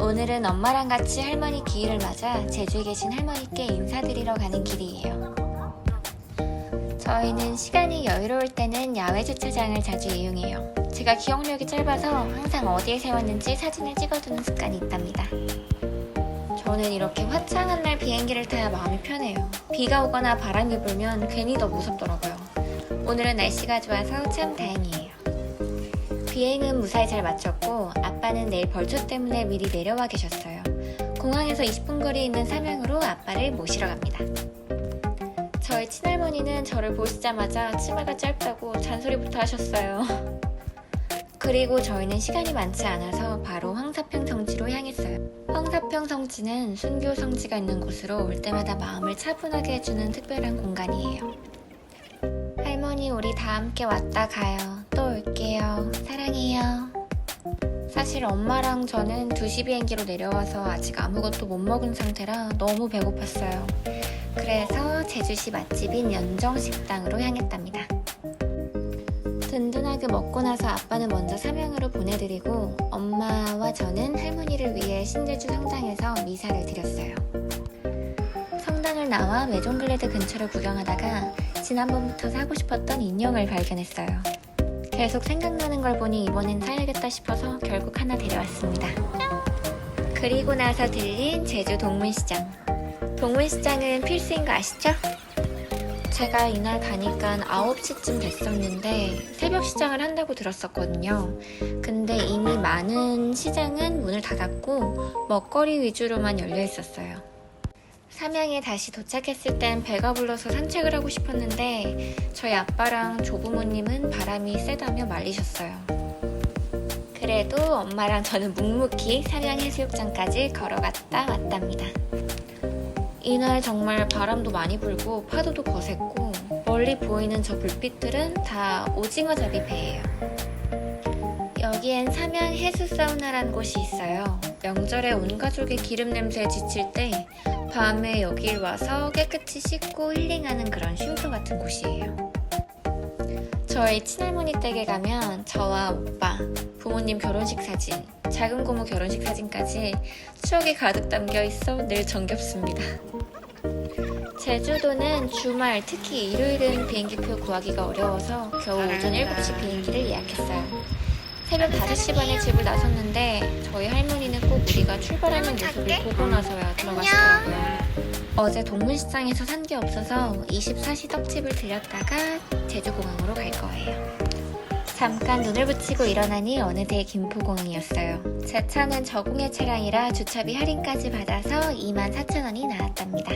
오늘은 엄마랑 같이 할머니 기일을 맞아 제주에 계신 할머니께 인사드리러 가는 길이에요. 저희는 시간이 여유로울 때는 야외 주차장을 자주 이용해요. 제가 기억력이 짧아서 항상 어디에 세웠는지 사진을 찍어두는 습관이 있답니다. 저는 이렇게 화창한 날 비행기를 타야 마음이 편해요. 비가 오거나 바람이 불면 괜히 더 무섭더라고요. 오늘은 날씨가 좋아서 참 다행이에요. 비행은 무사히 잘 마쳤고 아빠는 내일 벌초 때문에 미리 내려와 계셨어요. 공항에서 20분 거리에 있는 삼양으로 아빠를 모시러 갑니다. 저희 친할머니는 저를 보시자마자 치마가 짧다고 잔소리부터 하셨어요. 그리고 저희는 시간이 많지 않아서 바로 황사평 성지로 향했어요. 황사평 성지는 순교 성지가 있는 곳으로 올 때마다 마음을 차분하게 해주는 특별한 공간이에요. 할머니, 우리 다 함께 왔다 가요. 또 올게요. 사랑해요. 사실 엄마랑 저는 2시 비행기로 내려와서 아직 아무것도 못 먹은 상태라 너무 배고팠어요. 그래서 제주시 맛집인 연정식당으로 향했답니다. 든든하게 먹고 나서 아빠는 먼저 삼양으로 보내드리고 엄마와 저는 할머니를 위해 신제주 성당에서 미사를 드렸어요. 성당을 나와 메종글레드 근처를 구경하다가 지난번부터 사고 싶었던 인형을 발견했어요. 계속 생각나는 걸 보니 이번엔 사야겠다 싶어서 결국 하나 데려왔습니다. 그리고 나서 들린 제주 동문시장. 동문시장은 필수인 거 아시죠? 제가 이날 가니까 9시쯤 됐었는데 새벽 시장을 한다고 들었었거든요. 근데 이미 많은 시장은 문을 닫았고 먹거리 위주로만 열려 있었어요. 삼양에 다시 도착했을 땐 배가 불러서 산책을 하고 싶었는데 저희 아빠랑 조부모님은 바람이 세다며 말리셨어요. 그래도 엄마랑 저는 묵묵히 삼양 해수욕장까지 걸어갔다 왔답니다. 이날 정말 바람도 많이 불고 파도도 거셌고 멀리 보이는 저 불빛들은 다 오징어 잡이 배예요. 여기엔 삼양 해수 사우나라는 곳이 있어요. 명절에 온 가족의 기름 냄새에 지칠 때 밤에 여길 와서 깨끗이 씻고 힐링하는 그런 쉼터 같은 곳이에요. 저희 친할머니 댁에 가면 저와 오빠, 부모님 결혼식 사진, 작은 고모 결혼식 사진까지 추억이 가득 담겨 있어 늘 정겹습니다. 제주도는 주말, 특히 일요일은 비행기표 구하기가 어려워서 겨우 오전 7시 비행기를 예약했어요. 새벽 5시 반에 집을 나섰는데 저희 할머니는 꼭 우리가 출발하는 모습을 보고 나서야 들어가시더라고요. 어제 동문시장에서 산 게 없어서 24시 떡집을 들렸다가 제주공항으로 갈 거예요. 잠깐 눈을 붙이고 일어나니 어느새 김포공항이었어요. 제 차는 저공해 차량이라 주차비 할인까지 받아서 24,000원이 나왔답니다.